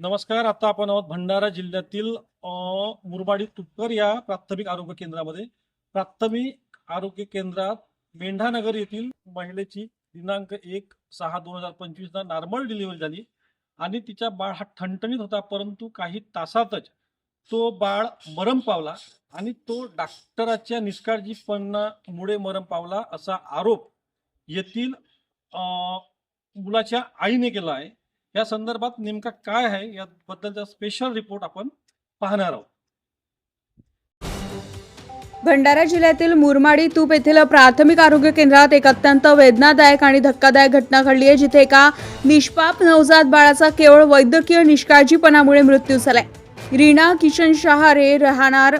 नमस्कार आता आपण आहोत भंडारा जिल्ह्यातील मुरबाडी तुपकर या प्राथमिक आरोग्य केंद्रामध्ये. प्राथमिक आरोग्य केंद्रात मेंढानगर येथील महिलेची दिनांक एक सहा दोन हजार पंचवीसला नॉर्मल डिलिव्हरी झाली आणि तिचा बाळ हा ठणठणीत होता परंतु काही तासातच तो बाळ मरण पावला आणि तो डॉक्टराच्या निष्काळजीपणामुळे मरण पावला असा आरोप येथील मुलाच्या आईने केला आहे. या संदर्भात नेमका काय आहे? याबद्दलचा स्पेशल रिपोर्ट आपण पाहणार आहोत. भंडारा जिल्ह्यातील मुरमाडी तूप येथील प्राथमिक आरोग्य केंद्रात एक अत्यंत वेदनादायक आणि धक्कादायक घटना घडली आहे जिथे एका निष्पाप नवजात बाळाचा केवळ वैद्यकीय निष्काळजीपणामुळे मृत्यू झालाय. रीना किशन शहारे राहणार.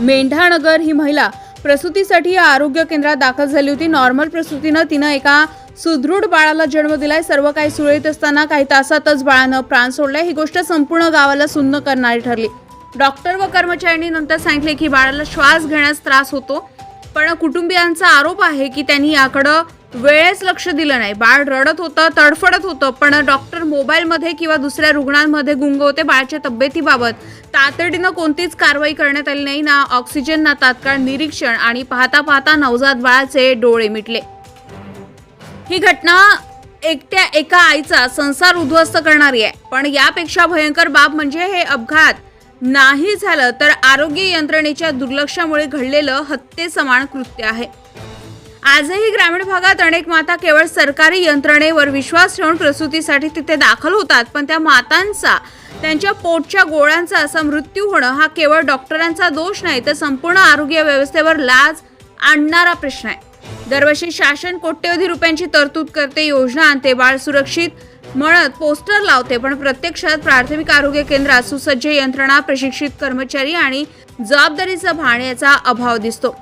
मेंढानगर ही महिला प्रसूतीसाठी आरोग्य केंद्रात दाखल झाली होती. नॉर्मल प्रसूतीनं तिनं एका सुदृढ बाळाला जन्म दिलाय. सर्व काही सुरळीत असताना काही तासातच बाळानं प्राण सोडलाय. ही गोष्ट संपूर्ण गावाला सुन्न करणारी ठरली. डॉक्टर व कर्मचाऱ्यांनी नंतर सांगितले की बाळाला श्वास घेण्यास त्रास होतो. पण कुटुंबियांचा आरोप आहे की त्यांनी याकडं वेळेस लक्ष दिलं नाही. बाळ रडत होतं तडफडत होतं पण डॉक्टर मोबाईलमध्ये किंवा दुसऱ्या रुग्णांमध्ये गुंग होते. बाळाच्या तब्येतीबाबत तातडीनं कोणतीच कारवाई करण्यात आली नाही. ना ऑक्सिजन ना तात्काळ निरीक्षण आणि पाहता पाहता नवजात बाळाचे डोळे मिटले. ही घटना एकट्या एका आईचा संसार उद्ध्वस्त करणारी आहे. पण यापेक्षा भयंकर बाब म्हणजे हे अपघात नाही झालं तर आरोग्य यंत्रणेच्या दुर्लक्षामुळे घडलेलं हत्येसमान कृत्य आहे. आजही ग्रामीण भागात अनेक माता केवळ सरकारी यंत्रणेवर विश्वास ठेवून प्रसूतीसाठी तिथे दाखल होतात पण त्या मातांचा त्यांच्या पोटच्या गोळ्यांचा असा मृत्यू होणं हा केवळ डॉक्टरांचा दोष नाही तर संपूर्ण आरोग्य व्यवस्थेवर लाज आणणारा प्रश्न आहे. दरवर्षी शासन कोट्यवधी रुपयांची तरतूद करते योजना आणते बाळ सुरक्षित म्हणत पोस्टर लावते पण प्रत्यक्षात प्राथमिक आरोग्य केंद्रात सुसज्ज यंत्रणा प्रशिक्षित कर्मचारी आणि जबाबदारीचा भान याचा अभाव दिसतो.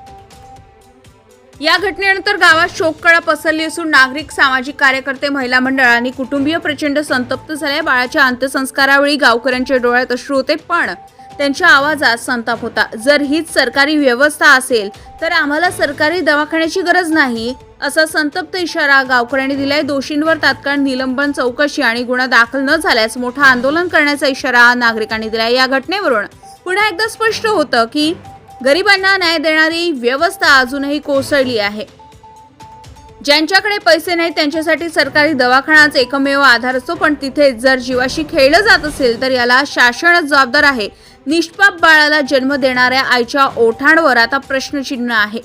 या घटनेनंतर गावात शोककळा पसरली असून नागरिक सामाजिक कार्यकर्ते महिला मंडळ आणि कुटुंबीय प्रचंड संतप्त झाले बाळाच्या अंत्यसंस्कारावेळी गावकऱ्यांच्या डोळ्यात अश्रू होते पण त्यांच्या आवाजात संताप होता. जर हीच सरकारी व्यवस्था असेल तर आम्हाला सरकारी दवाखान्याची गरज नाही असा संतप्त इशारा गावकऱ्यांनी दिलाय. दोषींवर तात्काळ निलंबन चौकशी आणि गुन्हा दाखल न झाल्यास मोठं आंदोलन करण्याचा इशारा नागरिकांनी दिलाय. या घटनेवरून पुन्हा एकदा स्पष्ट होतं की गरिबांना न्याय देणारी व्यवस्था अजूनही कोसळली आहे. ज्यांच्याकडे पैसे नाहीत त्यांच्यासाठी सरकारी दवाखानाच एकमेव आधार असतो. पण तिथे जर जीवाशी खेळलं जात असेल तर याला शासनच जबाबदार आहे. निष्पाप बाळाला जन्म देणाऱ्या आईच्या ओठांवर आता प्रश्नचिन्ह आहे.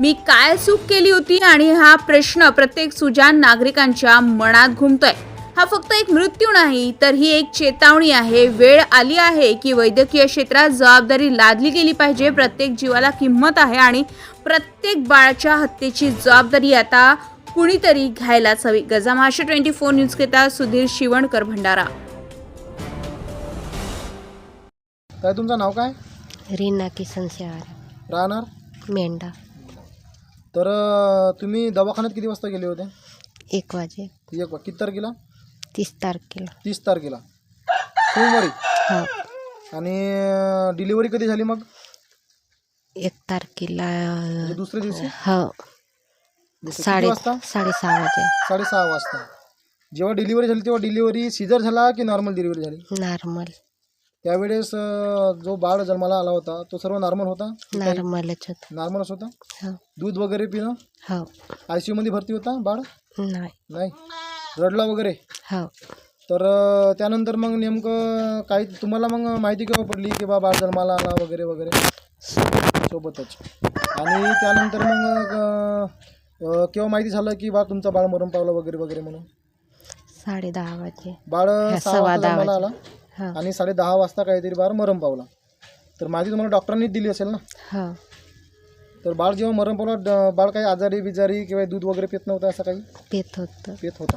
मी काय चूक केली होती? आणि हा प्रश्न प्रत्येक सुजान नागरिकांच्या मनात घुमतोय. हा फक्त एक मृत्यू नाही तर ही एक चेतावणी आहे. वेळ आली आहे की वैद्यकीय क्षेत्रात जबाबदारी लादली गेली पाहिजे. प्रत्येक जीवाला किंमत आहे आणि प्रत्येक बाळाच्या हत्येची जबाबदारी आता कुणीतरी घ्यायलाच हवी. गजा महाराष्ट्र ट्वेंटी फोर न्यूज घेता सुधीर शिवणकर भंडारा. काय तुमचं नाव काय? रीना किसन शहर राहणार? मेंढा. तर अं, तुम्ही दवाखान्यात किती वाजता गेले होते? एक वाजे. एक वा- किती तारखेला? तीस तारखेला. तीस तारखेला. सोमवारी? हो. आणि डिलिव्हरी कधी झाली मग? एक तारखेला म्हणजे दुसऱ्या दिवशी? हो. किती साडे वाजता? साडेसहा वाजे. साडेसहा वाजता. जेव्हा डिलिव्हरी झाली तेव्हा डिलिव्हरी सिझर झाला की नॉर्मल डिलिव्हरी झाली? नॉर्मल त्यावेळेस अं, जो बाळ जन्माला आला होता तो सर्व नॉर्मल होता? नॉर्मलच होतं. नॉर्मलच होता? हो. दूध वगैरे पिणं? हो. आय सी मध्ये भरती होता बाळ? नाही. नाही. रडला वगैरे? हो. तर अं, त्यानंतर मग नेमकं काही तुम्हाला मग माहिती केव्हा पडली की बा बाळ जन्माला आला वगैरे वगैरे? सोबतच. आणि त्यानंतर मग अं, अं, केव्हा माहिती झालं की बा तुमचा बाळ मरण पावला वगैरे वगैरे म्हणून? साडे दहा वाजे बाळ सहा वाजता जन्माला आला हो. आणि साडे दहा वाजता काहीतरी बाळ मरण पावला. तर माहिती तुम्हाला डॉक्टरांनीच दिली असेल ना? हो. तर बाळ जेव्हा मरण पावला ड- बाळ काही आजारी बिजारी किंवा दूध वगैरे पित नव्हतं असं काही? पेत होतं. पित होता.